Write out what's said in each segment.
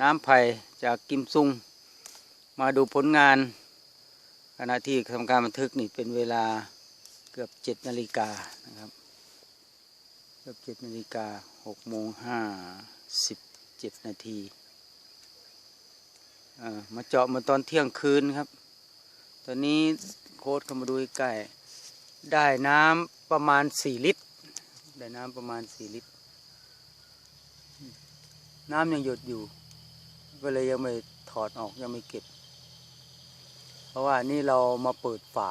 น้ำไผ่จากกิมซุง มาดูผลงานขณะที่ทำการบันทึกนี่เป็นเวลาเกือบเจ็ดนาฬิกานะครับ เกือบเจ็ดนาฬิกาหกโมงห้าสิบเจ็ดนาทีมาเจาะมาตอนเที่ยงคืนครับ ตอนนี้โค้ดเข้ามาดูใกล้ได้น้ำประมาณสี่ลิตร ได้น้ำประมาณสี่ลิตร น้ำยังหยดอยู่ ก็เลยยังไม่ถอดออกยังไม่เก็บ เพราะว่านี่เรามาเปิดฝา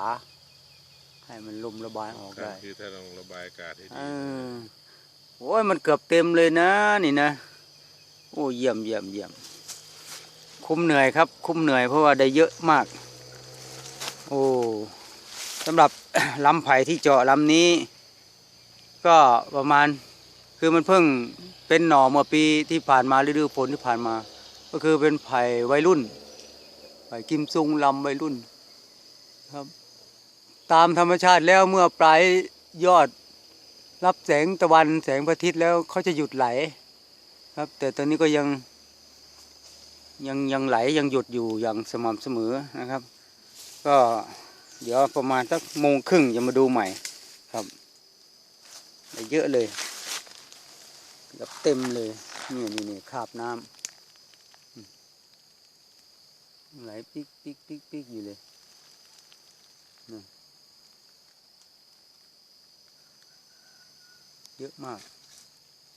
ให้มันลมระบายออกครับได้คือถ้าลองระบายอากาศให้เอดีอโอ้ยมันเกือบเต็มเลยนะนี่นะ โอ้เยี่ยมเยี่ยมเยี่ยมคุ้มเหนื่อยครับ คุ้มเหนื่อยเพราะว่าได้เยอะมาก โอ้สำหรับลำไผ่ที่เจาะลำนี้ ก็ประมาณคือมันเพิ่งเป็นหน่อเมื่อปีที่ผ่านมาฤดูฝนที่ผ่านมา ก็คือเป็นไผ่วัยรุ่นไผ่กิมซุงลำวัยรุ่นครับ ตามธรรมชาติแล้วเมื่อปลายยอดรับแสงตะวันแสงพระอาทิตย์แล้วเขาจะหยุดไหล ครับ แต่ตอนนี้ก็ยังยังยังไหลยังหยุดอยู่อย่างสม่ำเสมอนะครับ ก็เดี๋ยวประมาณสักโมงครึ่งจะมาดูใหม่ครับเยอะเลยเกือบเต็มเลยนี่นี่นี่คราบน้ำ ไหลปิ๊กปิ๊กปิ๊กปิ๊กอยู่เลยเยอะมาก